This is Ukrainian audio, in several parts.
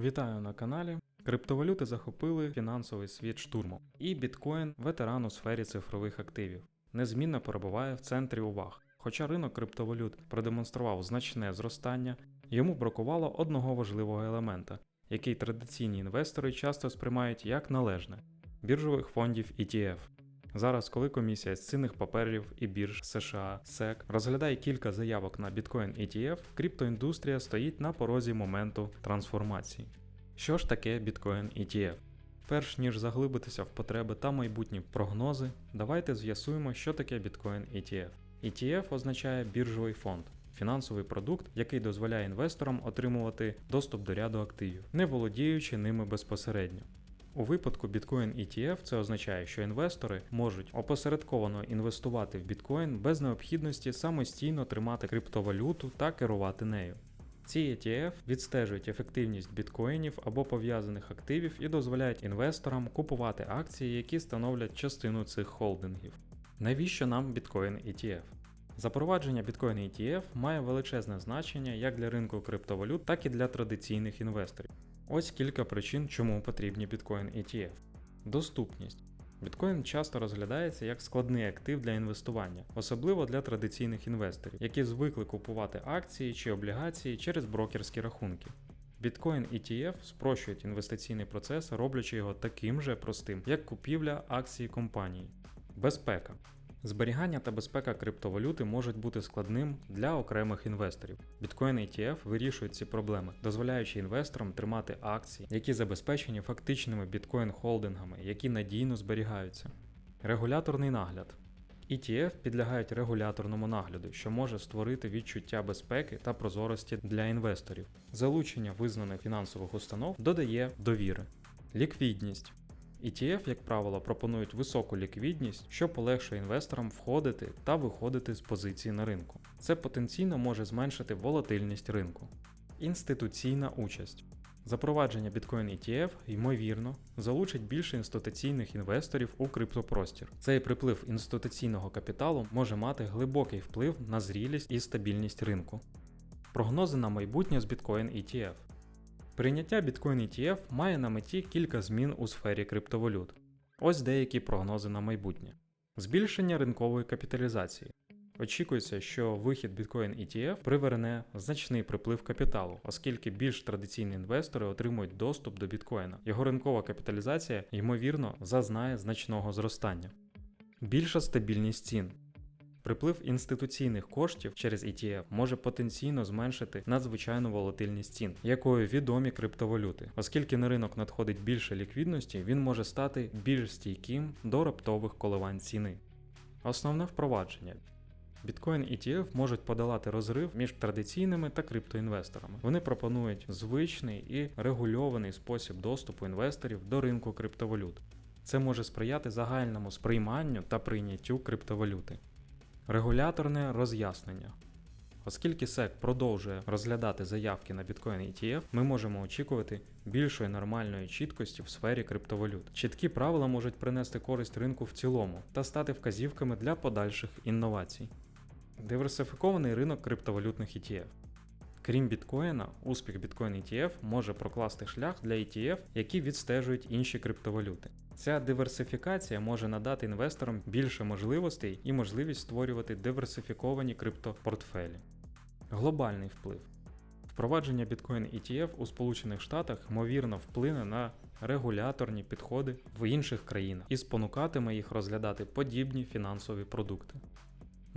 Вітаю на каналі. Криптовалюти захопили фінансовий світ штурмом, і біткоін ветеран у сфері цифрових активів. Незмінно перебуває в центрі уваг. Хоча ринок криптовалют продемонстрував значне зростання, йому бракувало одного важливого елемента, який традиційні інвестори часто сприймають як належне біржових фондів ETF. Зараз, коли комісія з цінних паперів і бірж США SEC розглядає кілька заявок на Bitcoin ETF, криптоіндустрія стоїть на порозі моменту трансформації. Що ж таке Bitcoin ETF? Перш ніж заглибитися в потреби та майбутні прогнози, давайте з'ясуємо, що таке Bitcoin ETF. ETF означає біржовий фонд. Фінансовий продукт, який дозволяє інвесторам отримувати доступ до ряду активів, не володіючи ними безпосередньо. У випадку Bitcoin ETF це означає, що інвестори можуть опосередковано інвестувати в біткоін без необхідності самостійно тримати криптовалюту та керувати нею. Ці ETF відстежують ефективність біткоїнів або пов'язаних активів і дозволяють інвесторам купувати акції, які становлять частину цих холдингів. Навіщо нам Bitcoin ETF? Запровадження Bitcoin ETF має величезне значення як для ринку криптовалют, так і для традиційних інвесторів. Ось кілька причин, чому потрібні Bitcoin ETF. Доступність. Біткоін часто розглядається як складний актив для інвестування, особливо для традиційних інвесторів, які звикли купувати акції чи облігації через брокерські рахунки. Біткоін ETF спрощують інвестиційний процес, роблячи його таким же простим, як купівля акції компанії. Безпека. Зберігання та безпека криптовалюти можуть бути складним для окремих інвесторів. Bitcoin ETF вирішують ці проблеми, дозволяючи інвесторам тримати акції, які забезпечені фактичними біткоін-холдингами, які надійно зберігаються. Регуляторний нагляд. ETF підлягають регуляторному нагляду, що може створити відчуття безпеки та прозорості для інвесторів. Залучення визнаних фінансових установ додає довіри. Ліквідність. ETF, як правило, пропонують високу ліквідність, що полегшує інвесторам входити та виходити з позицій на ринку. Це потенційно може зменшити волатильність ринку. Інституційна участь. Запровадження Bitcoin ETF, ймовірно, залучить більше інституційних інвесторів у криптопростір. Цей приплив інституційного капіталу може мати глибокий вплив на зрілість і стабільність ринку. Прогнози на майбутнє з Bitcoin ETF. Прийняття Bitcoin ETF має на меті кілька змін у сфері криптовалют. Ось деякі прогнози на майбутнє. Збільшення ринкової капіталізації. Очікується, що вихід Bitcoin ETF приверне значний приплив капіталу, оскільки більш традиційні інвестори отримують доступ до біткоїна. Його ринкова капіталізація, ймовірно, зазнає значного зростання. Більша стабільність цін. Приплив інституційних коштів через ETF може потенційно зменшити надзвичайну волатильність цін, якою відомі криптовалюти. Оскільки на ринок надходить більше ліквідності, він може стати більш стійким до раптових коливань ціни. Основне впровадження. Bitcoin ETF можуть подолати розрив між традиційними та криптоінвесторами. Вони пропонують звичний і регульований спосіб доступу інвесторів до ринку криптовалют. Це може сприяти загальному сприйманню та прийняттю криптовалюти. Регуляторне роз'яснення. Оскільки SEC продовжує розглядати заявки на Bitcoin ETF, ми можемо очікувати більшої нормальної чіткості в сфері криптовалют. Чіткі правила можуть принести користь ринку в цілому та стати вказівками для подальших інновацій. Диверсифікований ринок криптовалютних ETF. Крім біткоїна, успіх Bitcoin ETF може прокласти шлях для ETF, які відстежують інші криптовалюти. Ця диверсифікація може надати інвесторам більше можливостей і можливість створювати диверсифіковані криптопортфелі. Глобальний вплив. Впровадження Bitcoin ETF у Сполучених Штатах ймовірно вплине на регуляторні підходи в інших країнах і спонукатиме їх розглядати подібні фінансові продукти.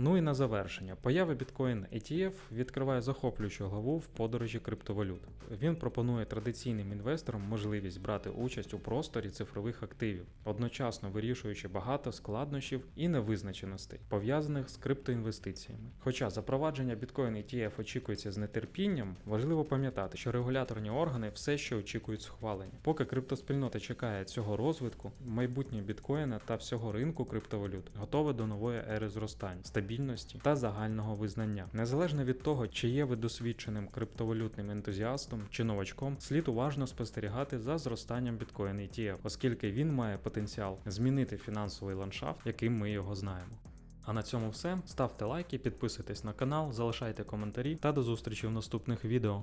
Ну і на завершення, поява Bitcoin ETF відкриває захоплюючу главу в подорожі криптовалют. Він пропонує традиційним інвесторам можливість брати участь у просторі цифрових активів, одночасно вирішуючи багато складнощів і невизначеностей, пов'язаних з криптоінвестиціями. Хоча запровадження Bitcoin ETF очікується з нетерпінням, важливо пам'ятати, що регуляторні органи все ще очікують схвалення. Поки криптоспільнота чекає цього розвитку, майбутнє біткоїна та всього ринку криптовалют готове до нової ери зростань стабільності та загального визнання. Незалежно від того, чи є ви досвідченим криптовалютним ентузіастом чи новачком, слід уважно спостерігати за зростанням біткоін ETF, оскільки він має потенціал змінити фінансовий ландшафт, яким ми його знаємо. А на цьому все. Ставте лайки, підписуйтесь на канал, залишайте коментарі та до зустрічі в наступних відео.